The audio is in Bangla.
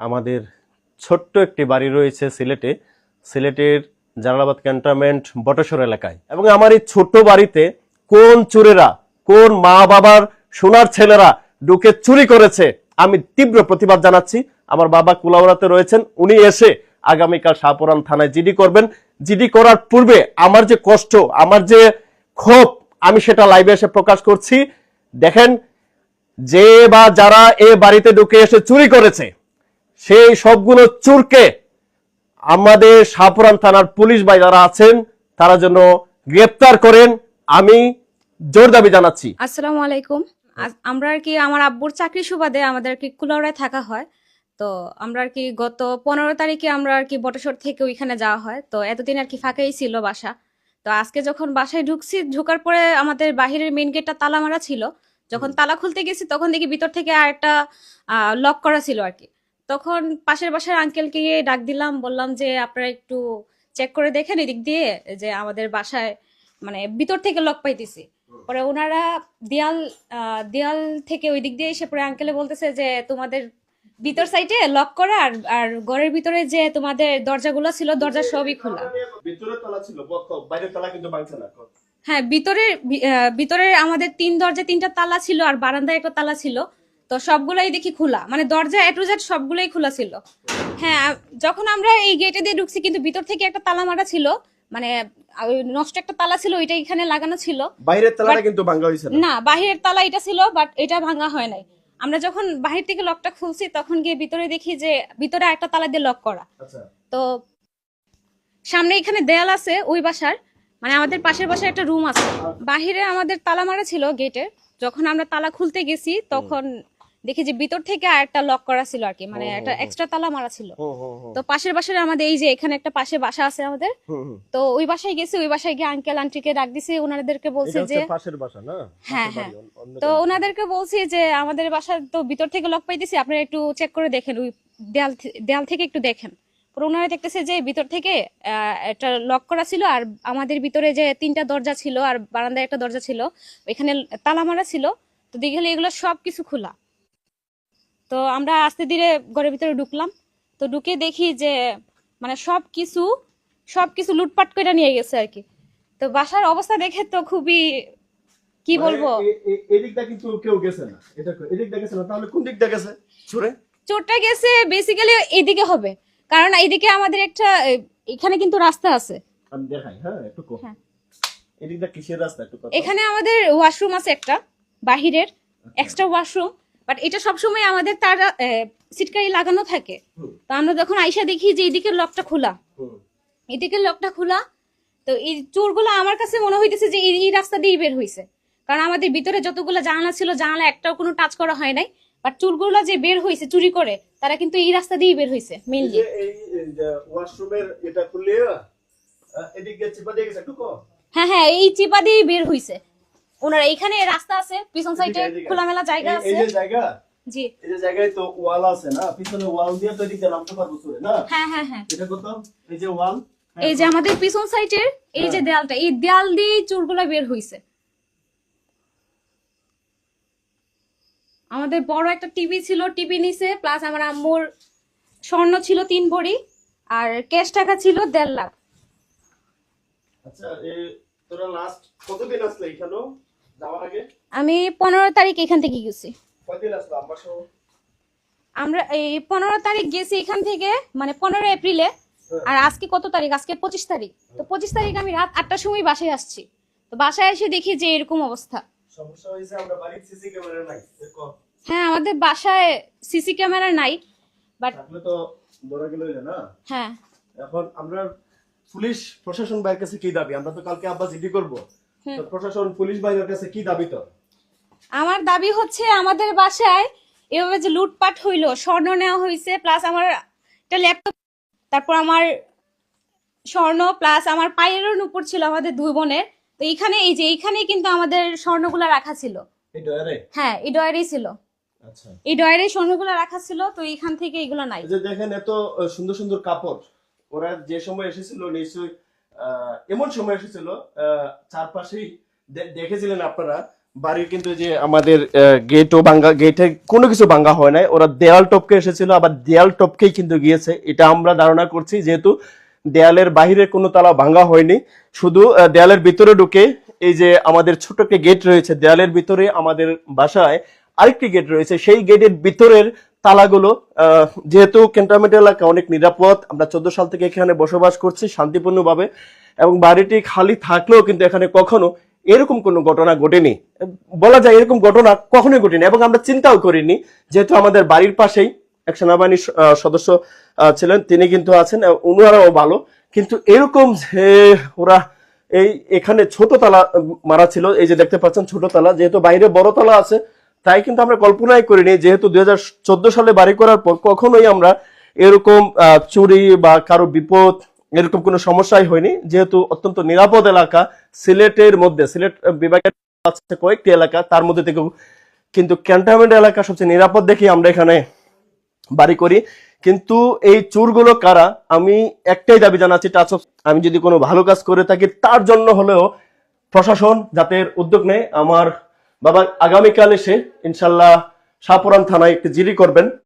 আমাদের ছোট্ট একটি বাড়ি রয়েছে সিলেটে। সিলেটের জালালাবাদ ক্যান্টনমেন্ট বটেশ্বর এলাকায়। এবং আমার এই ছোট্ট বাড়িতে কোন চোরেরা, কোন মা বাবার সোনার ছেলেরা ঢুকে চুরি করেছে, আমি তীব্র প্রতিবাদ জানাচ্ছি। আমার বাবা কুলাউড়াতে রয়েছেন, উনি এসে আগামীকাল শাহপুরান থানায় জিডি করবেন। জিডি করার পূর্বে আমার যে কষ্ট, আমার যে ক্ষোভ, আমি সেটা লাইভে এসে প্রকাশ করছি। দেখেন, যে বা যারা এ বাড়িতে ঢুকে এসে চুরি করেছে সেই সবগুলো চুরকে আমাদের সাপুরান থানার পুলিশ ভাই যারা আছেন তারা যেন গ্রেপ্তার করেন আমি জোর দাবি জানাচ্ছি। আসসালামু আলাইকুম। আমরা আর কি আমার আব্বুর চাকরি সুবাদে আমাদের কি কুলাউড়ায় থাকা হয়। তো আমরা আর কি গত পনেরো তারিখে আমরা আর কি বটেশ্বর থেকে ওইখানে যাওয়া হয়। তো এতদিন আর কি ফাঁকাই ছিল বাসা। তো আজকে যখন বাসায় ঢুকছি ঢোকার পরে আমাদের বাহিরের মেইন গেটটা তালা মারা ছিল। যখন তালা খুলতে গেছি তখন দেখি ভিতর থেকে আর একটা লক করা ছিল আর কি। তখন পাশের বাসার আঙ্কেলকে গিয়ে ডাক দিলাম বললাম যে আপনারা একটু চেক করে দেখেন এদিক দিয়ে যে আমাদের বাসায় মানে ভিতর থেকে লক পাইতেছি। পরে ওনারা দেয়াল দেয়াল থেকে ওই দিক দিয়ে এসে পরে আঙ্কেলে বলতেছে যে তোমাদের ভিতর সাইডে লক করা আর আর ঘরের ভিতরে যে তোমাদের দরজাগুলো ছিল দরজা সবই খোলা। ভিতরে তালা ছিল বাইরের তালা কিন্তু ভাঙছে না হ্যাঁ ভিতরের ভি- আহ, ভিতরের আমাদের তিন দরজা তিনটা তালা ছিল আর বারান্দায় একটা তালা ছিল। তো সবগুলাই দেখি খোলা। মানে দরজা এ টু জেড সবগুলাই খোলা ছিল। হ্যাঁ যখন আমরা এই গেটে দিয়ে ঢুকছি কিন্তু ভিতর থেকে একটা তালা মারা ছিল। মানে নষ্ট একটা তালা ছিল ওইটা এখানে লাগানো ছিল। বাইরের তালাটা কিন্তু ভাঙা না। বাহিরের তালা এটা ছিল বাট এটা ভাঙা হয় নাই। আমরা যখন বাহির থেকে লকটা খুলছি তখন গিয়ে ভিতরে দেখি যে ভিতরে একটা তালা দিয়ে লক করা। আচ্ছা। তো সামনে এখানে দেয়াল আছে ওই বাসার। মানে আমাদের পাশের বাসায় একটা রুম আছে। বাহিরে আমাদের তালা মারা ছিল গেটের যখন আমরা তালা খুলতে গেছি তখন দেখি যে ভিতর থেকে আর একটা লক করা ছিল আর কি মানে ও, একটা। এক্সট্রা তালা মারা ছিল। তো পাশের বাসার আমাদের এই যে এখানে একটা পাশে বাসা আছে আমাদের। তো ওই বাসায় গেছি ওই বাসায় গিয়ে আঙ্কেল আন্টিকে ডাক দিছি ওনাদেরকে বলছে যে পাশের বাসা না? হ্যাঁ, হ্যাঁ। তো ওনাদেরকে বলছি যে আমাদের বাসার তো ভিতর থেকে লক পাইতেছি আপনারা একটু চেক করে দেখেন ওই দেয়াল দেয়াল থেকে একটু দেখেন। পরে ওনারা দেখতেছে যে ভিতর থেকে একটা লক করা ছিল আর আমাদের ভিতরে যে তিনটা দরজা ছিল আর বারান্দায় একটা দরজা ছিল ওইখানে তালা মারা ছিল। তো দেখলে এগুলো সব কিছু খোলা। তো আমরা আস্তে ধীরে ঘরের ভিতরে ঢুকলাম। তো ঢুকে দেখি যে মানে সব কিছু সব কিছু লুটপাট করে নিয়ে গেছে আর কি। তো বাসার অবস্থা দেখে তো খুবই কি মানে বলব? এদিকটা কিন্তু কেউ গেছে না। এটা এদিকটা গেছে না? তাহলে কোন দিকটা গেছে? ছুড়ে চোরটা গেছে বেসিক্যালি এইদিকে হবে। কারণ এইদিকে আমাদের একটা এখানে কিন্তু রাস্তা আছে। আমি দেখাই হ্যাঁ একটু কো। হ্যাঁ। এদিকটা কিসের রাস্তা? একটু কথা এখানে আমাদের ওয়াশরুম আছে একটা বাহিরের। এক্সট্রা ওয়াশরুম বাট এটা সবসময় আমাদের তার সিটকারি লাগানো থাকে। তো আমরা যখন আইসা দেখি যে এইদিকের লকটা খোলা। এদিকের লকটা খোলা তো এই চোরগুলো আমার কাছে মনে হইতেছে যে এই রাস্তা দিয়েই বের হইছে। কারণ আমাদের ভিতরে যতগুলো জানালা ছিল জানালা একটাও কোনো টাচ করা হয় নাই। বাট চোরগুলো যে বের হইছে চুরি করে তারা কিন্তু এই রাস্তা দিয়েই বের হইছে এই মেইনলি ওয়াশরুমের এটা খুললে আহ, এদিক দিয়ে চিপা দিয়ে গেছে হ্যাঁ হ্যাঁ এই চিপা দিয়েই বের হইছে। ওনারা এখানে রাস্তা আছে পিছন সাইডে। খোলামেলা জায়গা এই- এই যে জায়গা? জি। এই যে জায়গায় তো ওয়াল আছে না? পিছনে ওয়াল দিয়ে তো এদিকে নামতে পারব চলে না? হ্যাঁ হ্যাঁ হ্যাঁ। এটা কত? এই যে ওয়াল? হ্যাঁ, এই যে আমাদের পিছন সাইডের এই যে হ্যাঁ। দেয়ালটা এই দেয়াল দিয়ে চোরগুলা বের হইছে। আমাদের বড় একটা টিভি ছিল টিভি নিছে প্লাস আমার আম্মুর স্বর্ণ ছিল তিন ভরি আর ক্যাশ টাকা ছিল দেড় লাখ। আচ্ছা এই তোরা লাস্ট কতদিন আসলে এখানে আমি পনেরো তারিখ এখান থেকে গেছি। আমার এই পনেরো তারিখ গেছি এখান থেকে মানে পনেরো এপ্রিলে। আর আজকে কত তারিখ? আজকে পঁচিশ তারিখ। তো পঁচিশ তারিখ আমি রাত আটটার সময় বাসায় আসছি। তো বাসায় এসে দেখি যে এরকম অবস্থা। হ্যাঁ আমাদের বাসায় সিসি ক্যামেরা নাই বাট তো ধরা গেল না। হ্যাঁ। এখন আমরা পুলিশ প্রশাসন ভাইয়ের কাছে কি দাবি? আমরা তো কালকে আব্বা জিডি করব। প্রশাসন পুলিশ ভাইয়ের কাছে কি দাবি তো আমার দাবি হচ্ছে আমাদের বাসায় এভাবে যে লুটপাট হইল স্বর্ণ নেওয়া হয়েছে প্লাস আমার একটা ল্যাপটপ তারপর আমার স্বর্ণ প্লাস আমার পায়েরও নুপুর ছিল আমাদের দুই বোনের। তো এইখানে এই যে এইখানে কিন্তু আমাদের স্বর্ণগুলা রাখা ছিল। হ্যাঁ এই ডয়ারেই ছিল। আচ্ছা। এই ডয়ারে স্বর্ণগুলো রাখা ছিল তো এইখান থেকে এগুলো নাই। যে দেখেন এত সুন্দর সুন্দর কাপড়। ওরা যে সময় এসেছিল নিশ্চয়ই এমন সময় এসেছিল চারপাশেই দেখেছিলেন আপনারা, বাড়ির কিন্তু যে আমাদের গেটও ভাঙ্গা গেটে কোনো কিছু ভাঙ্গা হয় নাই। ওরা দেয়াল টপকে এসেছিল, আবার দেয়াল টপকেই কিন্তু গিয়েছে। এটা আমরা ধারণা করছি, যেহেতু দেয়ালের বাহিরে কোনো তালা ভাঙ্গা হয়নি। শুধু দেয়ালের ভিতরে ঢুকে এই যে আমাদের ছোট একটা গেট রয়েছে, দেয়ালের ভিতরে আমাদের বাসায় আরেকটি গেট রয়েছে। সেই গেটের ভিতরের তালাগুলো যেহেতু ক্যান্টনমেন্ট এলাকা অনেক নিরাপদ, আমরা চোদ্দ সাল থেকে এখানে বসবাস করছি শান্তিপূর্ণভাবে এবং বাড়িটি খালি থাকলেও কিন্তু এখানে কখনো এরকম কোনো ঘটনা ঘটেনি। বলা যায় এরকম ঘটনা কখনোই ঘটেনি এবং আমরা চিন্তাও করিনি, যেহেতু আমাদের বাড়ির পাশেই এক সেনাবাহিনীর সদস্য ছিলেন, তিনি কিন্তু আছেন উনারাও ভালো। কিন্তু এরকম যে ওরা এই এখানে ছোট তালা মারা ছিল, এই যে দেখতে পাচ্ছেন ছোট তালা, যেহেতু বাইরে বড় তালা আছে তাই কিন্তু আমরা কল্পনাই করিনি, যেহেতু দুই সালে বাড়ি করার পর কখনোই আমরা এরকম চুরি বা কারও বিপদ, এরকম কোনো সমস্যাই হয়নি যেহেতু অত্যন্ত নিরাপদ এলাকা, সিলেটের মধ্যে, সিলেট বিভাগের কয়েকটি এলাকা, তার মধ্যে থেকেও কিন্তু ক্যান্টনমেন্ট এলাকা সবচেয়ে নিরাপদ দেখি আমরা এখানে বাড়ি করি। কিন্তু এই চোরগুলো কারা, আমি একটাই দাবি জানাচ্ছি টাচ অফ আমি যদি কোনো ভালো কাজ করে থাকি, তার জন্য হলেও প্রশাসন যাতে উদ্যোগ নেয়। আমার বাবা আগামীকাল এসে ইনশাল্লাহ শাহপুরান থানায় একটি জিডি করবেন।